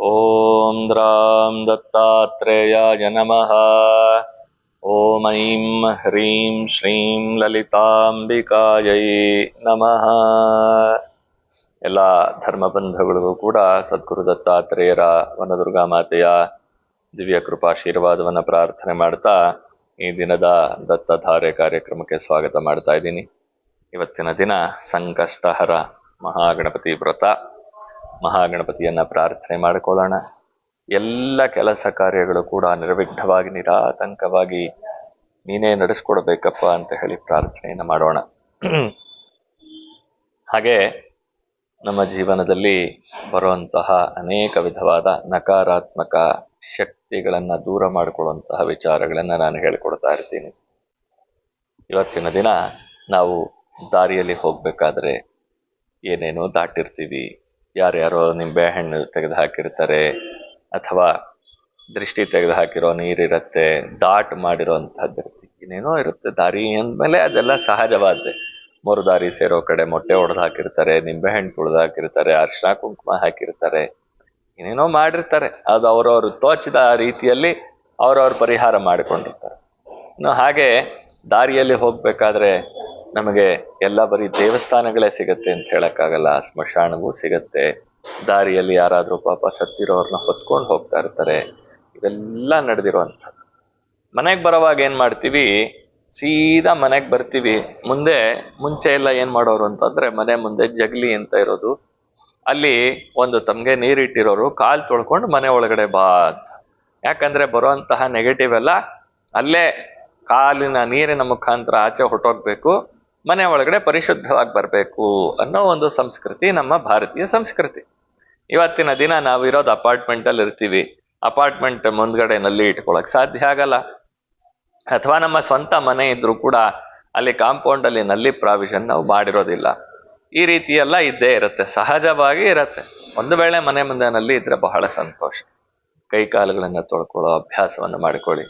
ॐ द्रां दत्तात्रेयाय नमः ॐ ऐं ह्रीं श्रीं ಲಲಿತಾಂಬಿಕಾಯೈ ನಮಃ ಎಲ್ಲ ಧರ್ಮಬಂಧಗಳಿಗೂ ಕೂಡ ಸದ್ಗುರು ದತ್ತಾತ್ರೇಯರ ವನದುರ್ಗಾ ಮಾತೆಯ ದಿವ್ಯ ಕೃಪಾಶೀರ್ವಾದವನ್ನು ಪ್ರಾರ್ಥನೆ ಮಾಡ್ತಾ ಈ ದಿನದ ದತ್ತಧಾರೆ ಕಾರ್ಯಕ್ರಮಕ್ಕೆ ಸ್ವಾಗತ ಮಾಡ್ತಾ ಇದ್ದೀನಿ ಇವತ್ತಿನ ದಿನ ಸಂಕಷ್ಟಹರ ಮಹಾಗಣಪತಿ ವ್ರತ ಮಹಾಗಣಪತಿಯನ್ನ ಪ್ರಾರ್ಥನೆ ಮಾಡಿಕೊಳ್ಳೋಣ. ಎಲ್ಲ ಕೆಲಸ ಕಾರ್ಯಗಳು ಕೂಡ ನಿರ್ವಿಘ್ನವಾಗಿ, ನಿರಾತಂಕವಾಗಿ ನೀನೇ ನಡೆಸ್ಕೊಡ್ಬೇಕಪ್ಪ ಅಂತ ಹೇಳಿ ಪ್ರಾರ್ಥನೆಯನ್ನು ಮಾಡೋಣ. ಹಾಗೆ ನಮ್ಮ ಜೀವನದಲ್ಲಿ ಬರುವಂತಹ ಅನೇಕ ವಿಧವಾದ ನಕಾರಾತ್ಮಕ ಶಕ್ತಿಗಳನ್ನ ದೂರ ಮಾಡಿಕೊಳ್ಳುವಂತಹ ವಿಚಾರಗಳನ್ನ ನಾನು ಹೇಳಿಕೊಡ್ತಾ ಇರ್ತೀನಿ. ಇವತ್ತಿನ ದಿನ ನಾವು ದಾರಿಯಲ್ಲಿ ಹೋಗಬೇಕಾದ್ರೆ ಏನೇನೋ ದಾಟಿರ್ತೀವಿ. ಯಾರ್ಯಾರೋ ನಿಂಬೆ ಹಣ್ಣು ತೆಗೆದು ಹಾಕಿರ್ತಾರೆ ಅಥವಾ ದೃಷ್ಟಿ ತೆಗೆದು ಹಾಕಿರೋ ನೀರಿರುತ್ತೆ, ದಾಟ್ ಮಾಡಿರೋಂಥದ್ದು ಇರುತ್ತೆ ಏನೇನೋ ಇರುತ್ತೆ, ದಾರಿ ಅಂದಮೇಲೆ ಅದೆಲ್ಲ ಸಹಜವಾದ್ದೆ. ಮೂರು ದಾರಿ ಸೇರೋ ಕಡೆ ಮೊಟ್ಟೆ ಹೊಡೆದು ಹಾಕಿರ್ತಾರೆ ನಿಂಬೆಹಣ್ಣು ತುಳಿದು ಹಾಕಿರ್ತಾರೆ ಅರಿಶಿನ ಕುಂಕುಮ ಹಾಕಿರ್ತಾರೆ. ಏನೇನೋ ಮಾಡಿರ್ತಾರೆ. ಅದು ಅವರವರು ತೋಚಿದ ರೀತಿಯಲ್ಲಿ ಅವರವ್ರು ಪರಿಹಾರ ಮಾಡಿಕೊಂಡಿರ್ತಾರೆ. ಇನ್ನು ಹಾಗೆ ದಾರಿಯಲ್ಲಿ ಹೋಗ್ಬೇಕಾದ್ರೆ ನಮಗೆ ಎಲ್ಲ ಬರೀ ದೇವಸ್ಥಾನಗಳೇ ಸಿಗತ್ತೆ ಅಂತ ಹೇಳಕ್ಕಾಗಲ್ಲ. ಸ್ಮಶಾನವೂ ಸಿಗತ್ತೆ. ದಾರಿಯಲ್ಲಿ ಯಾರಾದರೂ ಪಾಪ ಸತ್ತಿರೋರ್ನ ಹೊತ್ಕೊಂಡು ಹೋಗ್ತಾ ಇರ್ತಾರೆ. ಇವೆಲ್ಲ ನಡೆದಿರುವಂಥದ್ದು. ಮನೆಗೆ ಬರೋವಾಗ ಏನು ಮಾಡ್ತೀವಿ? ಸೀದಾ ಮನೆಗೆ ಬರ್ತೀವಿ. ಮುಂದೆ, ಮುಂಚೆ ಎಲ್ಲ ಏನು ಮಾಡೋರು ಅಂತಂದರೆ ಮನೆ ಮುಂದೆ ಜಗ್ಲಿ ಅಂತ ಇರೋದು. ಅಲ್ಲಿ ಒಂದು ತಮಗೆ ನೀರಿಟ್ಟಿರೋರು ಕಾಲು ತೊಳ್ಕೊಂಡು ಮನೆ ಒಳಗಡೆ ಬಾ ಅಂತ. ಯಾಕಂದ್ರೆ ಬರುವಂತಹ ನೆಗೆಟಿವ್ ಎಲ್ಲ ಅಲ್ಲೇ ಕಾಲಿನ ನೀರಿನ ಮುಖಾಂತರ ಆಚೆ ಹೊಟ್ಟೋಗ್ಬೇಕು ಮನೆ ಒಳಗಡೆ ಪರಿಶುದ್ಧವಾಗಿ ಬರಬೇಕು ಅನ್ನೋ ಒಂದು ಸಂಸ್ಕೃತಿ ನಮ್ಮ ಭಾರತೀಯ ಸಂಸ್ಕೃತಿ. ಇವತ್ತಿನ ದಿನ ನಾವು ಇರೋದು ಅಪಾರ್ಟ್ಮೆಂಟ್ ಅಲ್ಲಿ ಇರ್ತೀವಿ. ಅಪಾರ್ಟ್ಮೆಂಟ್ ಮುಂದ್ಗಡೆ ನಲ್ಲಿ ಇಟ್ಕೊಳಕ್ ಸಾಧ್ಯ ಆಗಲ್ಲ. ಅಥವಾ ನಮ್ಮ ಸ್ವಂತ ಮನೆ ಇದ್ರೂ ಕೂಡ ಅಲ್ಲಿ ಕಾಂಪೌಂಡ್ ಅಲ್ಲಿ ನಲ್ಲಿ ಪ್ರಾವಿಷನ್ ನಾವು ಮಾಡಿರೋದಿಲ್ಲ. ಈ ರೀತಿ ಎಲ್ಲ ಇದ್ದೇ ಇರುತ್ತೆ. ಸಹಜವಾಗಿ ಇರುತ್ತೆ. ಒಂದು ವೇಳೆ ಮನೆ ಮುಂದೆ ನಲ್ಲಿ ಇದ್ರೆ ಬಹಳ ಸಂತೋಷ. ಕೈ ಕಾಲುಗಳನ್ನ ತೊಳ್ಕೊಳ್ಳೋ ಅಭ್ಯಾಸವನ್ನು ಮಾಡಿಕೊಳ್ಳಿ.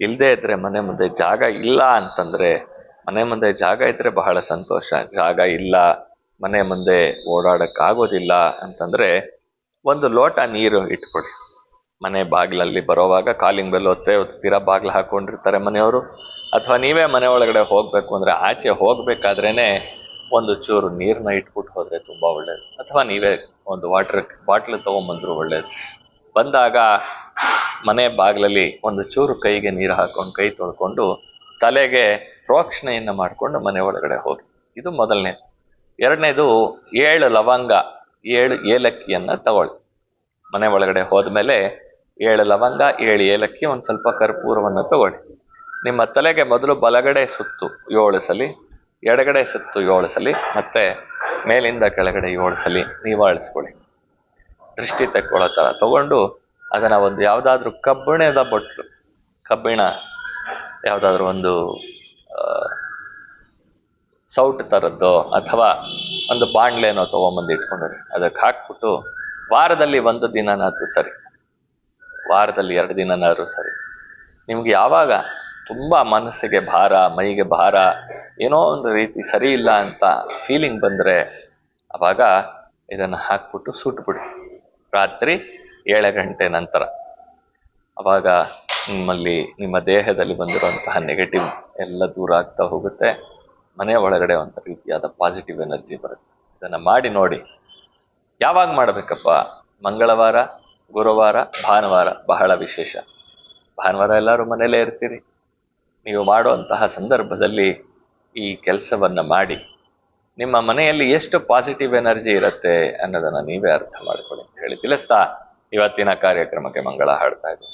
ಇಲ್ಲದೆ ಇದ್ರೆ ಮನೆ ಮುಂದೆ ಜಾಗ ಇಲ್ಲ ಅಂತಂದ್ರೆ ಮನೆ ಮುಂದೆ ಜಾಗ ಇದ್ರೆ ಬಹಳ ಸಂತೋಷ. ಜಾಗ ಇಲ್ಲ, ಮನೆ ಮುಂದೆ ಓಡಾಡಕ್ ಆಗೋದಿಲ್ಲ ಅಂತಂದ್ರೆ ಒಂದು ಲೋಟ ನೀರು ಇಟ್ಕೊಡಿ. ಮನೆ ಬಾಗಿಲಲ್ಲಿ ಬರೋವಾಗ ಕಾಲಿಂಗ್ ಬೆಲ್ ಒತ್ತೆ ಸ್ಥಿರ ಬಾಗಿಲು ಹಾಕೊಂಡಿರ್ತಾರೆ ಮನೆಯವರು. ಅಥವಾ ನೀವೇ ಮನೆ ಒಳಗಡೆ ಹೋಗಬೇಕು ಅಂದರೆ ಆಚೆ ಹೋಗ್ಬೇಕಾದ್ರೇನೆ ಒಂದು ಚೂರು ನೀರನ್ನ ಇಟ್ಬಿಟ್ಟು ಹೋದರೆ ತುಂಬ ಒಳ್ಳೇದು. ಅಥವಾ ನೀವೇ ಒಂದು ವಾಟರ್, ಬಾಟ್ಲ್ ತಗೊಂಬಂದ್ರು ಒಳ್ಳೆಯದು ಬಂದಾಗ ಮನೆ ಬಾಗಿಲಲ್ಲಿ ಒಂದು ಚೂರು ಕೈಗೆ ನೀರು ಹಾಕೊಂಡು, ಕೈ ತೊಳ್ಕೊಂಡು ತಲೆಗೆ ಪ್ರೋಕ್ಷಣೆಯನ್ನ ಮಾಡಿಕೊಂಡು ಮನೆ ಒಳಗಡೆ ಹೋಗಿ. ಇದು ಮೊದಲನೇ. ಎರಡನೇದು, ಏಳು ಲವಂಗ, ಏಳು ಏಲಕ್ಕಿಯನ್ನು ತಗೊಳ್ಳಿ. ಮನೆ ಒಳಗಡೆ ಹೋದ್ಮೇಲೆ ಏಳು ಲವಂಗ, ಏಳು ಏಲಕ್ಕಿ ಒಂದು ಸ್ವಲ್ಪ ಕರ್ಪೂರವನ್ನು ತಗೊಳ್ಳಿ. ನಿಮ್ಮ ತಲೆಗೆ ಮೊದಲು ಬಲಗಡೆ ಸುತ್ತು ಏಳು ಸಲಿ, ಎಡಗಡೆ ಸುತ್ತು ಏಳು ಸಲಿ, ಮತ್ತೆ ಮೇಲಿಂದ ಕೆಳಗಡೆ ಏಳು ಸಲಿ ನೀವಾಳಿಸ್ಕೊಳ್ಳಿ ದೃಷ್ಟಿ ತಕ್ಕೊಳ್ಳೋ ಥರ ತಗೊಂಡು ಅದನ್ನು ಒಂದು ಯಾವುದಾದ್ರೂ ಕಬ್ಬಿಣದ ಬೊಟ್ಲು, ಕಬ್ಬಿಣ, ಯಾವುದಾದ್ರೂ ಒಂದು ಸೌಟ್ ತರದ್ದು ಅಥವಾ ಒಂದು ಬಾಣ್ಲೆನೋ ತೊಗೊಂಬಂದು ಇಟ್ಕೊಂಡ್ರಿ, ಅದಕ್ಕೆ ಹಾಕ್ಬಿಟ್ಟು ವಾರದಲ್ಲಿ ಒಂದು ದಿನನಾದ್ರೂ ಸರಿ. ವಾರದಲ್ಲಿ ಎರಡು ದಿನನಾದ್ರೂ ಸರಿ. ನಿಮ್ಗೆ ಯಾವಾಗ ತುಂಬ ಮನಸ್ಸಿಗೆ ಭಾರ, ಮೈಗೆ ಭಾರ, ಏನೋ ಒಂದು ರೀತಿ ಸರಿ ಇಲ್ಲ ಅಂತ ಫೀಲಿಂಗ್ ಬಂದರೆ ಅವಾಗ ಇದನ್ನ ಹಾಕ್ಬಿಟ್ಟು ಸುಟ್ಬಿಡಿ ರಾತ್ರಿ ಏಳು ಗಂಟೆ ನಂತರ. ಅವಾಗ ನಿಮ್ಮಲ್ಲಿ, ನಿಮ್ಮ ದೇಹದಲ್ಲಿ ಬಂದಿರುವಂತಹ ನೆಗೆಟಿವ್ ಎಲ್ಲ ದೂರ ಆಗ್ತಾ ಹೋಗುತ್ತೆ. ಮನೆ ಒಳಗಡೆ ಒಂದು ರೀತಿಯಾದ ಪಾಸಿಟಿವ್ ಎನರ್ಜಿ ಬರುತ್ತೆ. ಇದನ್ನ ಮಾಡಿ ನೋಡಿ. ಯಾವಾಗ ಮಾಡಬೇಕಪ್ಪ? ಮಂಗಳವಾರ, ಗುರುವಾರ, ಭಾನುವಾರ ಬಹಳ ವಿಶೇಷ. ಭಾನುವಾರ ಎಲ್ಲರೂ ಮನೆಯಲ್ಲೇ ಇರ್ತೀರಿ. ನೀವು ಮಾಡುವಂತಹ ಸಂದರ್ಭದಲ್ಲಿ ಈ ಕೆಲಸವನ್ನು ಮಾಡಿ. ನಿಮ್ಮ ಮನೆಯಲ್ಲಿ ಎಷ್ಟು ಪಾಸಿಟಿವ್ ಎನರ್ಜಿ ಇರುತ್ತೆ ಅನ್ನೋದನ್ನು ನೀವೇ ಅರ್ಥ ಮಾಡ್ಕೊಳ್ಳಿ ಅಂತ ಹೇಳಿ ತಿಳಿಸ್ತಾ ಇವತ್ತಿನ ಕಾರ್ಯಕ್ರಮಕ್ಕೆ ಮಂಗಳ ಹಾಡ್ತಾ ಇದ್ದೀನಿ.